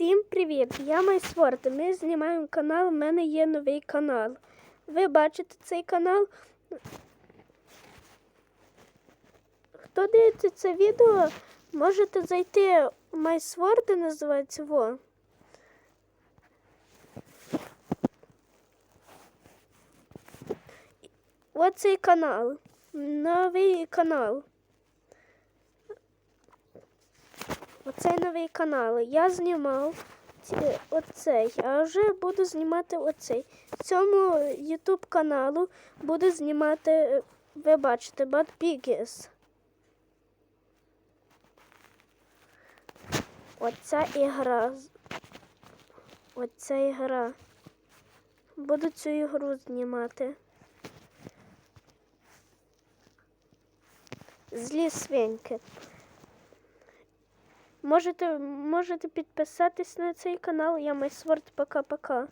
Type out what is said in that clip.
Всім привіт! Я Майсворд. Ми знімаємо канал. У мене є новий канал. Ви бачите цей канал? Хто дивиться це відео, можете зайти в Майсворд, називається во. Оцей канал. Новий канал. Оцей новий канал. Я знімав оцей, а вже буду знімати оцей. Цьому YouTube каналу буду знімати, е, ви бачите, Bad Piggies. Оця ігра. Оця ігра. Буду цю ігру знімати. Злі свинки. Можете, можете підписатись на цей канал. Я Майсворд. Пока-пока.